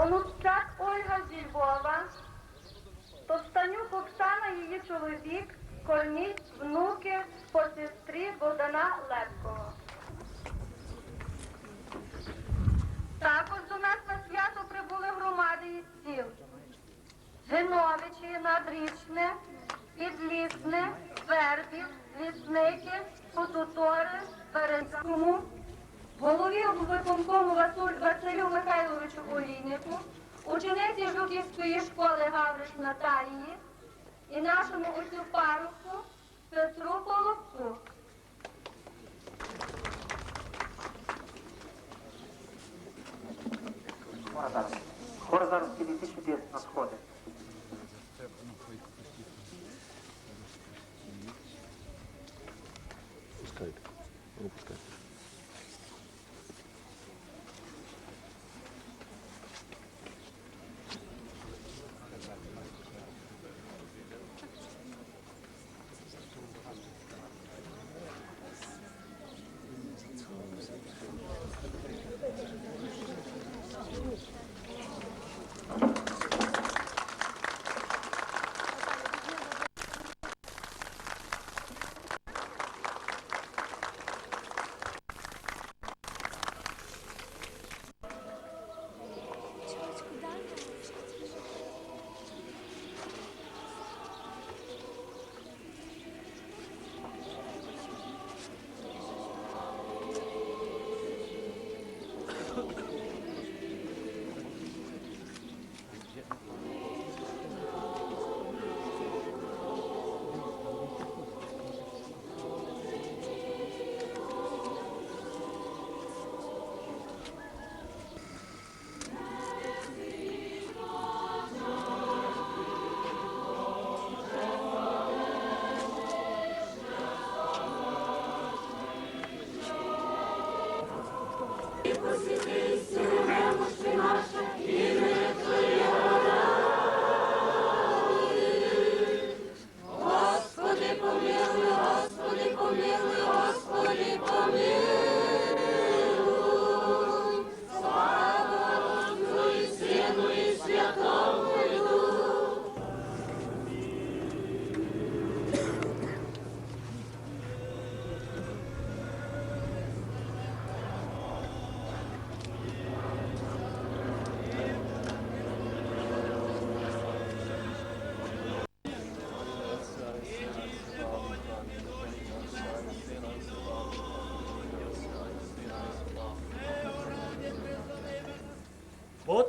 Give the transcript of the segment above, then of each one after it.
Онущак Ольга зі Львова, Товстанюк Оксана, її чоловік, Корній, внуки по сестрі Богдана Лепкого. Також до нас на свято прибули громади із сіл. Геновичі, Надрічне, Підлісне, Вербів, Лісники, Потутори, Березкому, голові виконкому Василю Михайловичу Олійнику, учениці Жуківської школи Гавриш Наталії і нашому отцю парубку Петру Половцю. Хор зараз. Підійти сюди на сходи. Пускайте. Не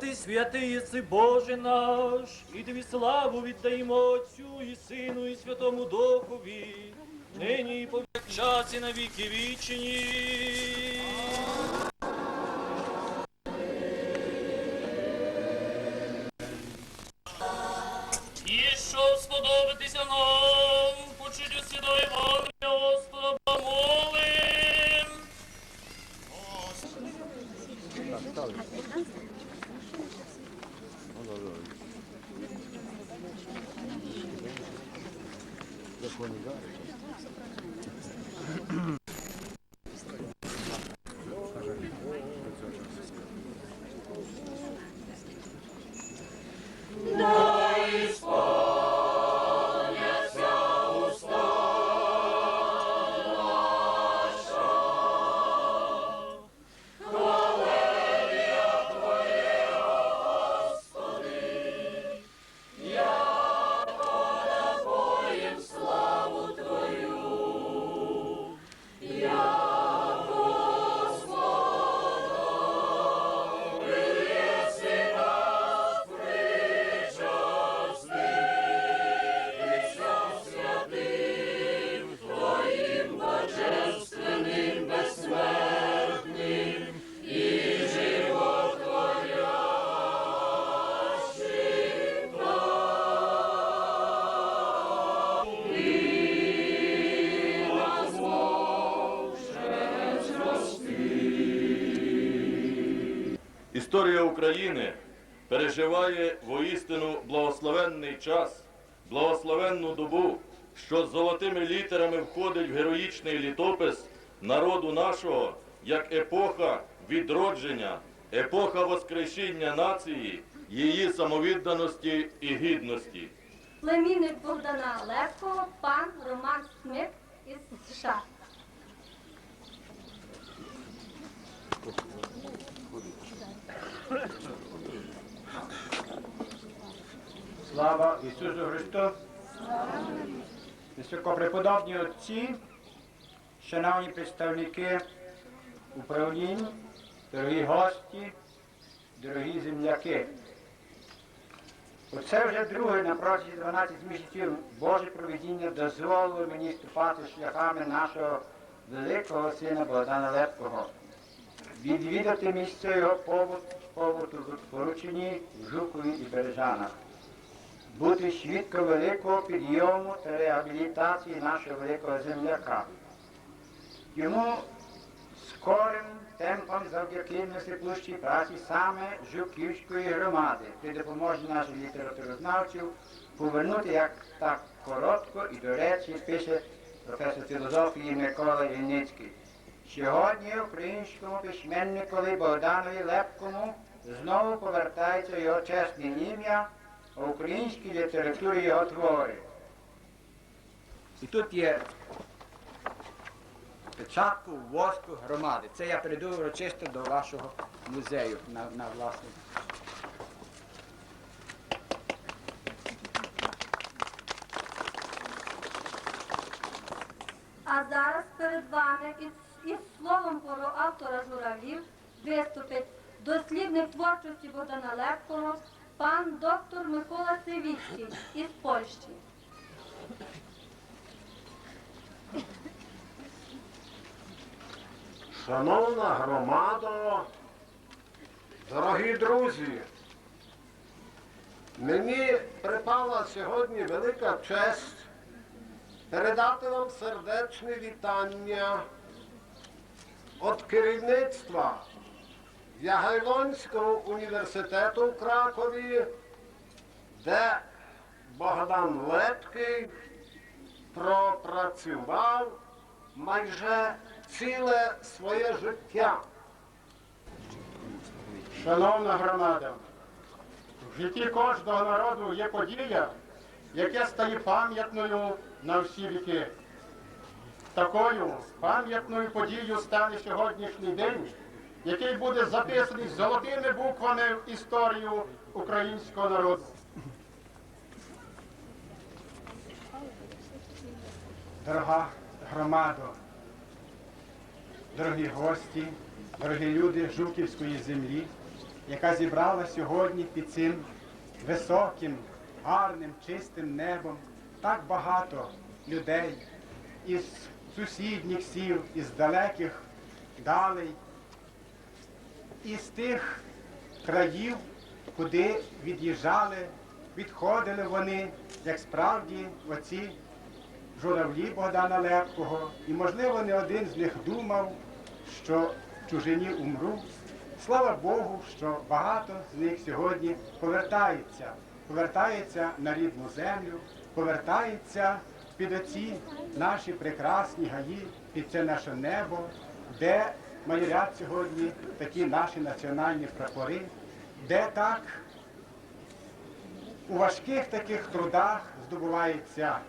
ти святий єси Боже наш, і тобі славу віддаємо Отцю і Сину, і Святому Духові, нині і повсякчас і на віки вічні. І що сподобатися нам, почуттю святої Ангела Історія України переживає воістину благословенний час, благословенну добу, що з золотими літерами входить в героїчний літопис народу нашого як епоха відродження, епоха воскресіння нації, її самовідданості і гідності. Племінник Богдана Левкого, пан Роман Смик із США. Слава Ісусу Христу! Високопреподобні отці, шановні представники управлінь, дорогі гості, дорогі земляки. Оце вже друге на протязі 12 місяців Боже проведіння дозволило мені ступати шляхами нашого великого сина Богдана Лепкого, відвідати місце його побут- побуту в Поручині, Жукові і Бережанах бути свідком великого підйому та реабілітації нашого великого земляка. Йому скорим темпом завдяки несиплущій праці саме Жуківської громади при допомозі наших літературознавців повернути як так коротко і до речі пише професор філософії Микола Ільницький. Сьогодні українському письменникові Богданові Лепкому знову повертається його чесне ім'я, в українській літературі його твори. І тут є печатку воску громади. Це я прийду урочисто до вашого музею на, на власне. А зараз перед вами із, із словом про автора журавлів виступить дослідник творчості Богдана Лепкого, пан доктор Микола Сивіцький із Польщі. Шановна громадо, дорогі друзі, мені припала сьогодні велика честь передати вам сердечне вітання від керівництва Ягайлонського університету в Кракові, де Богдан Лепкий пропрацював майже ціле своє життя. Шановна громада, в житті кожного народу є подія, яка стає пам'ятною на всі віки. Такою пам'ятною подією стане сьогоднішній день, який буде записаний золотими буквами в історію українського народу. Дорога громадо, дорогі гості, дорогі люди Жуківської землі, яка зібрала сьогодні під цим високим, гарним, чистим небом так багато людей із сусідніх сіл, із далеких далей, із тих країв, куди від'їжджали, відходили вони, як справді оці журавлі Богдана Лепкого, і, можливо, не один з них думав, що чужині умру. Слава Богу, що багато з них сьогодні повертаються, повертаються на рідну землю, повертаються під оці наші прекрасні гаї, під це наше небо, де майорять сьогодні такі наші національні прапори, де так у важких таких трудах здобувається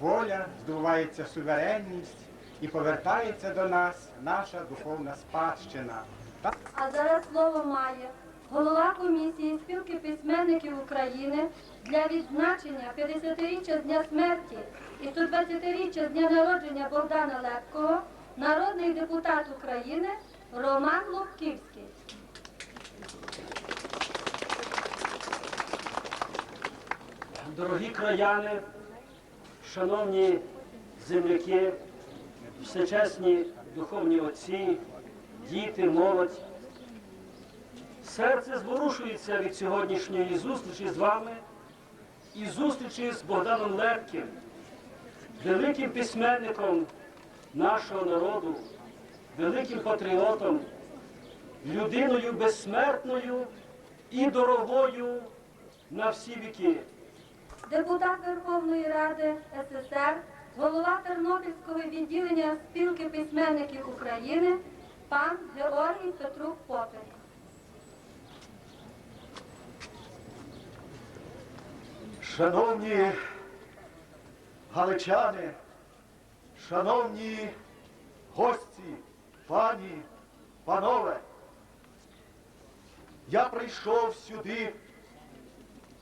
воля, здобувається суверенність і повертається до нас наша духовна спадщина. А зараз слово має голова комісії спілки письменників України для відзначення 50-річчя з дня смерті і 120-річчя з дня народження Богдана Лепкого, народний депутат України Роман Лобківський. Дорогі краяни, шановні земляки, всечесні духовні отці, діти, молодь, серце зворушується від сьогоднішньої зустрічі з вами і зустрічі з Богданом Лепким, великим письменником нашого народу, великим патріотом, людиною безсмертною і дорогою на всі віки. Депутат Верховної Ради СССР, голова Тернопільського відділення спілки письменників України пан Георгій Петрук Попик. Шановні галичани шановні гості, пані, панове, я прийшов сюди,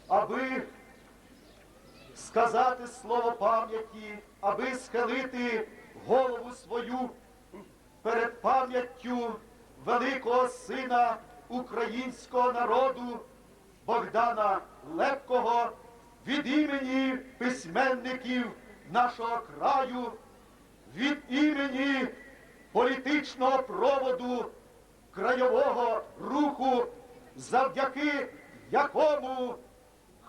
аби сказати слово пам'яті, аби схилити голову свою перед пам'яттю великого сина українського народу Богдана Лепкого від імені письменників нашого краю, від імені політичного проводу краєвого руху, завдяки якому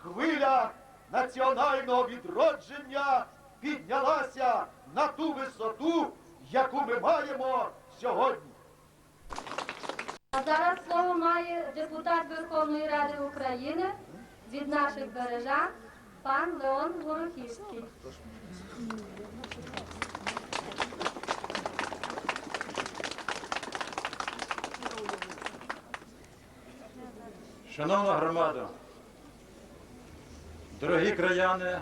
хвиля національного відродження піднялася на ту висоту, яку ми маємо сьогодні. А зараз слово має депутат Верховної Ради України від наших бережан, пан Леон Горохівський. Шановна громада, дорогі краяни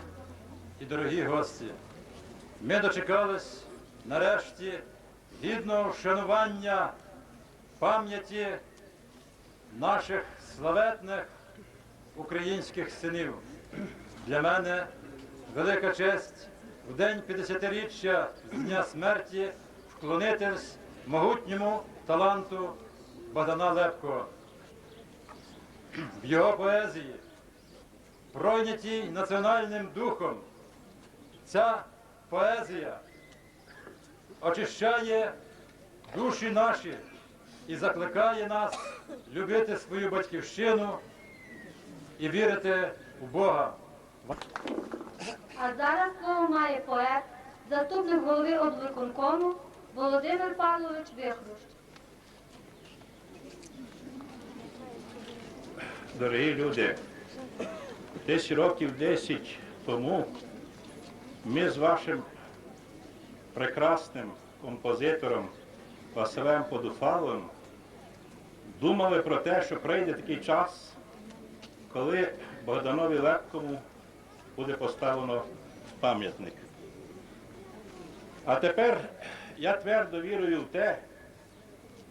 і дорогі гості, ми дочекались нарешті гідного вшанування пам'яті наших славетних українських синів. Для мене велика честь в день 50-річчя з дня смерті вклонитись могутньому таланту Богдана Лепкого в його поезії, пройнятій національним духом, ця поезія очищає душі наші і закликає нас любити свою батьківщину і вірити в Бога. А зараз слово має поет, заступник голови облвиконкому Володимир Павлович Вихрущ. Дорогі люди, десь років 10 тому ми з вашим прекрасним композитором Василем Подуфалом думали про те, що прийде такий час, коли Богданові Лепкому буде поставлено пам'ятник. А тепер я твердо вірую в те,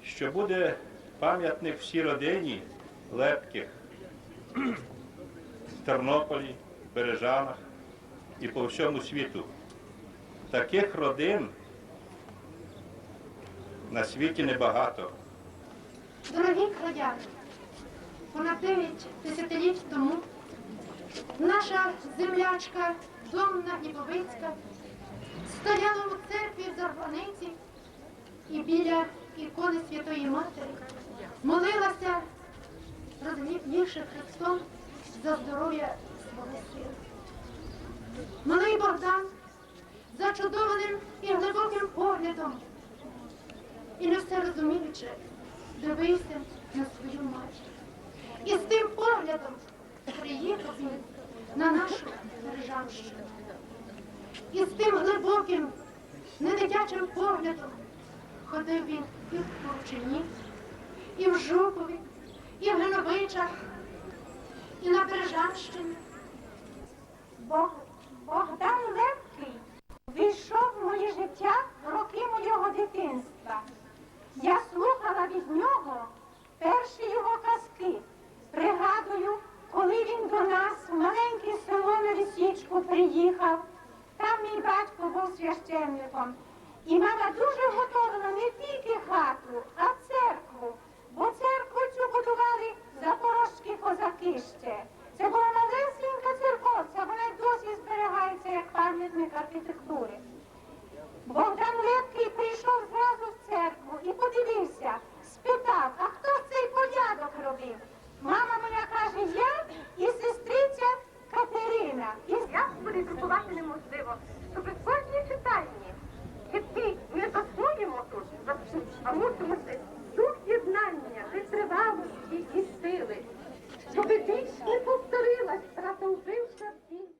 що буде пам'ятник всій родині Лепких в Тернополі, Бережанах і по всьому світу. Таких родин на світі небагато. Дорогі краяни, понад 9 десятиліть тому наша землячка Домна Іповицька стояла у церкві в Зарваниці і біля ікони Святої Матері молилася, розгнівнівши Христом за здоров'я свого сина. Малий Богдан зачудованим і глибоким поглядом і не все розуміючи, дивився на свою матір. І з тим поглядом приїхав він на нашу державщину. І з тим глибоким, недитячим поглядом ходив він і в Поручині, і в Жукові, і в Геновичах, і на Бережанщині. Бог, Богдан Лепкий війшов в моє життя в роки моєго дитинства. Я слухала від нього перші його казки. Пригадую, коли він до нас в маленьке село на Лисічку приїхав. Там мій батько був священником. І мама дуже готовила не тільки хату, бо церкву цю будували запорожські козаки ще. Це була Наденська церковця, вона й досі зберігається як пам'ятник архітектури.